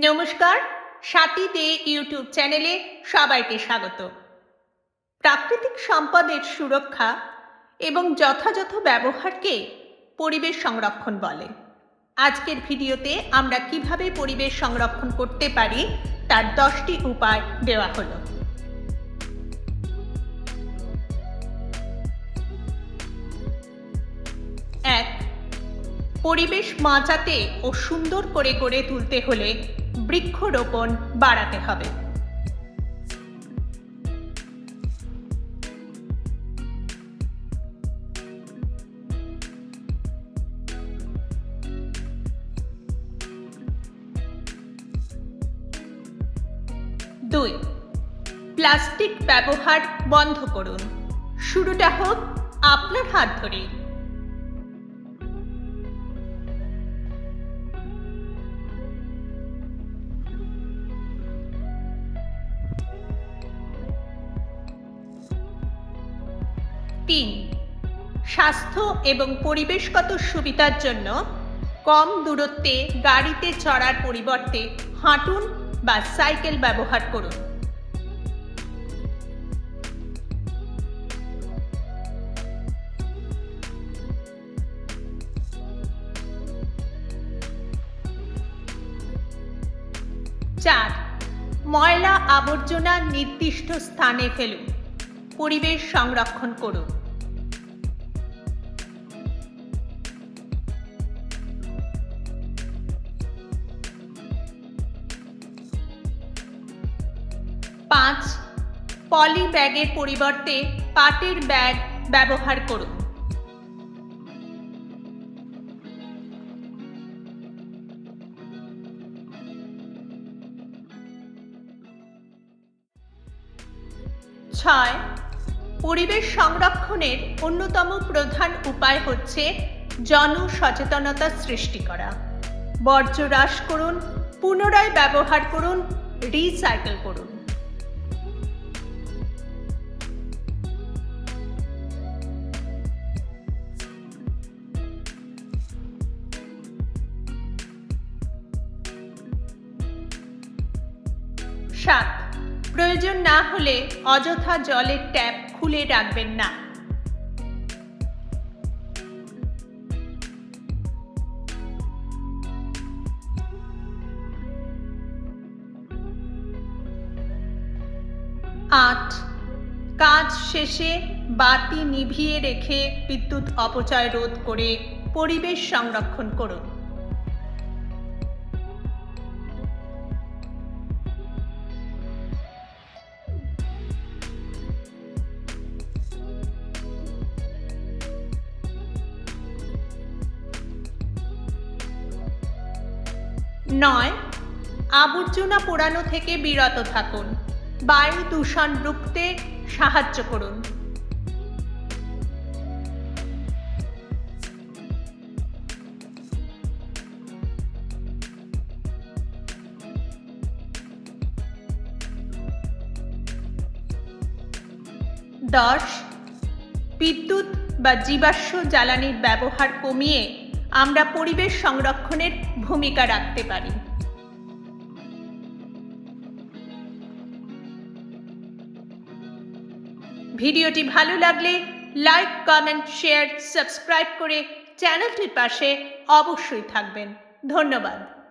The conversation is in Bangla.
নমস্কার, সাথী দে ইউটিউব চ্যানেলে সবাইকে স্বাগত। প্রাকৃতিক সম্পদের সুরক্ষা এবং যথাযথ ব্যবহারকে পরিবেশ সংরক্ষণ বলে। আজকের ভিডিওতে আমরা কীভাবে পরিবেশ সংরক্ষণ করতে পারি তার দশটি উপায় দেওয়া হলো। এক, পরিবেশ বাঁচাতে ও সুন্দর করে গড়ে তুলতে হলে বৃক্ষরোপণ বাড়াতে হবে। দুই প্লাস্টিক ব্যবহার বন্ধ করুন। শুরুটা হোক আপনার হাত ধরেই। তিন, স্বাস্থ্য এবং পরিবেশগত সুবিধার জন্য কম দূরত্বে গাড়িতে চড়ার পরিবর্তে হাঁটুন বা সাইকেল ব্যবহার করুন। চার, ময়লা আবর্জনা নির্দিষ্ট স্থানে ফেলুন। পরিবেশ সংরক্ষণ করুন। পাঁচ পলি ব্যাগের পরিবর্তে পাটের ব্যাগ ব্যবহার করুন। ছয় পরিবেশ সংরক্ষণের অন্যতম প্রধান উপায় হচ্ছে জনসচেতনতা সৃষ্টি করা। বর্জ্য হ্রাস করুন, পুনরায় ব্যবহার করুন রিসাইকেল করুন। সাত প্রয়োজন না হলে অযথা জলের ট্যাপ খুলে রাখবেন না। আট। কাজ শেষে বাতি নিভিয়ে রেখে বিদ্যুৎ অপচয় রোধ করে পরিবেশ সংরক্ষণ করুন। নয়, আবর্জনা পোড়ানো থেকে বিরত থাকুন। বায়ু দূষণ রুখতে সাহায্য করুন। দশ, বিদ্যুৎ বা জীবাশ্ম জ্বালানির ব্যবহার কমিয়ে আমরা পরিবেশ সংরক্ষণের ভূমিকা রাখতে পারি। ভিডিওটি ভালো লাগলে লাইক, কমেন্ট, শেয়ার, সাবস্ক্রাইব করে চ্যানেলটির পাশে অবশ্যই থাকবেন। ধন্যবাদ।